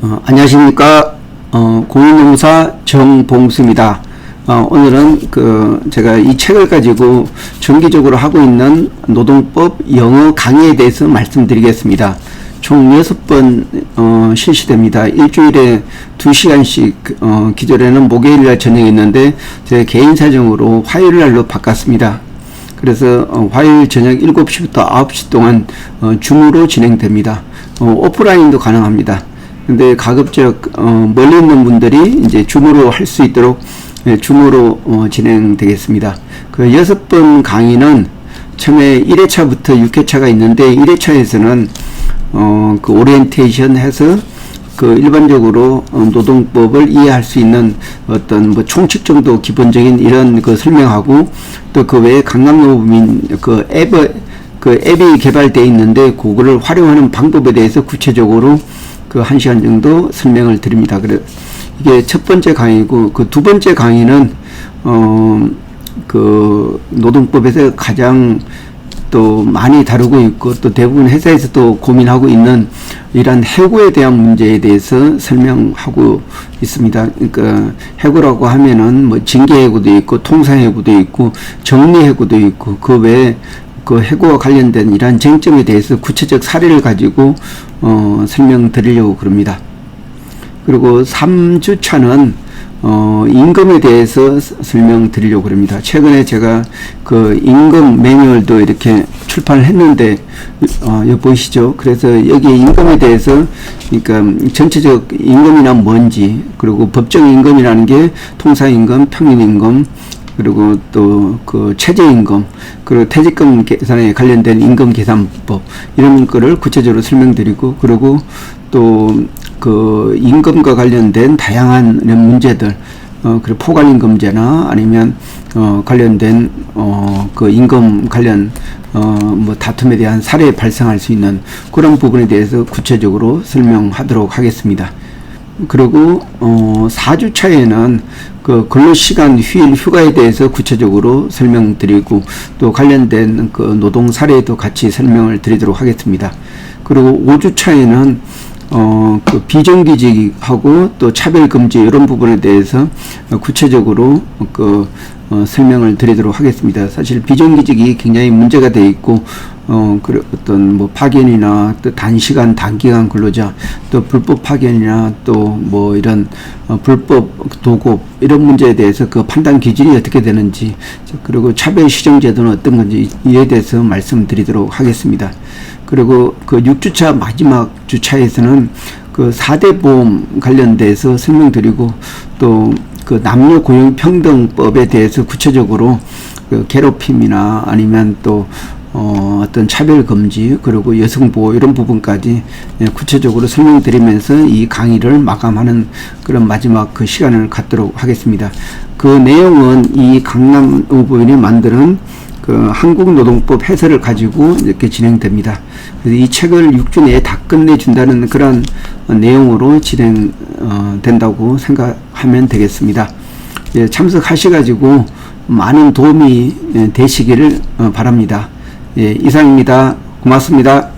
어, 안녕하십니까. 어, 공인노무사 정봉수입니다. 어, 오늘은 그 제가 이 책을 가지고 정기적으로 하고 있는 노동법 영어 강의에 대해서 말씀드리겠습니다. 총 6번 어, 실시됩니다. 일주일에 2시간씩 어, 기존에는 목요일날 저녁에 있는데 제 개인 사정으로 화요일날로 바꿨습니다. 그래서 어, 화요일 저녁 7시부터 9시 동안 어, 줌으로 진행됩니다. 어, 오프라인도 가능합니다. 근데 가급적 어, 멀리 있는 분들이 이제 줌으로 할 수 있도록 예, 줌으로 어, 진행되겠습니다. 그 여섯 번 강의는 처음에 1회차부터 6회차가 있는데 1회차에서는 어, 그 오리엔테이션 해서 그 일반적으로 어, 노동법을 이해할 수 있는 어떤 뭐 총칙 정도 기본적인 이런 그 설명하고 또 그 외에 강남노무민 그 앱, 그 앱이 개발되어 있는데 그거를 활용하는 방법에 대해서 구체적으로 그한 시간 정도 설명을 드립니다. 그래 이게 첫 번째 강의고 그 두 번째 강의는 어 그 노동법에서 가장 또 많이 다루고 있고 또 대부분 회사에서도 고민하고 있는 이러한 해고에 대한 문제에 대해서 설명하고 있습니다. 그러니까 해고라고 하면은 뭐 징계 해고도 있고 통상 해고도 있고 정리 해고도 있고 그 외에 그 해고와 관련된 이러한 쟁점에 대해서 구체적 사례를 가지고 어 설명드리려고 그럽니다. 그리고 3주차는 어, 임금에 대해서 스- 설명드리려고 그럽니다. 최근에 제가 그 임금 매뉴얼도 이렇게 출판을 했는데, 어, 여기 보이시죠? 그래서 여기 임금에 대해서, 그러니까 전체적 임금이나 뭔지, 그리고 법정 임금이라는 게 통상 임금, 평균 임금, 그리고 또 그 최저임금, 그리고 퇴직금 계산에 관련된 임금 계산법, 이런 거를 구체적으로 설명드리고, 그리고 또 그 임금과 관련된 다양한 문제들, 어, 그리고 포괄임금제나 아니면 어, 관련된 어, 그 임금 관련 어, 뭐 다툼에 대한 사례 발생할 수 있는 그런 부분에 대해서 구체적으로 설명하도록 하겠습니다. 그리고 어 4주 차에는 그 근로시간 휴일 휴가에 대해서 구체적으로 설명드리고 또 관련된 그 노동 사례도 같이 설명을 드리도록 하겠습니다. 그리고 5주 차에는 어 그 비정규직하고 또 차별금지 이런 부분에 대해서 구체적으로 그 어, 설명을 드리도록 하겠습니다. 사실 비정규직이 굉장히 문제가 돼 있고 어, 그 어떤 뭐 파견이나 또 단시간 단기간 근로자 또 불법 파견이나 또 뭐 이런 어, 불법 도급 이런 문제에 대해서 그 판단 기준이 어떻게 되는지 그리고 차별 시정 제도는 어떤 건지 이에 대해서 말씀드리도록 하겠습니다. 그리고 그 6주차 마지막 주차에서는 그 4대 보험 관련돼서 설명드리고 또 그 남녀 고용 평등법에 대해서 구체적으로 그 괴롭힘이나 아니면 또 어, 어떤 차별 금지 그리고 여성 보호 이런 부분까지 예, 구체적으로 설명드리면서 이 강의를 마감하는 그런 마지막 그 시간을 갖도록 하겠습니다. 그 내용은 이 강남 의보인이 만드는 그 한국노동법 해설을 가지고 이렇게 진행됩니다. 그래서 이 책을 6주 내에 다 끝내준다는 그런 어, 내용으로 진행된다고 생각하면 되겠습니다. 예, 참석하셔가지고 많은 도움이 예, 되시기를 어, 바랍니다. 예, 이상입니다. 고맙습니다.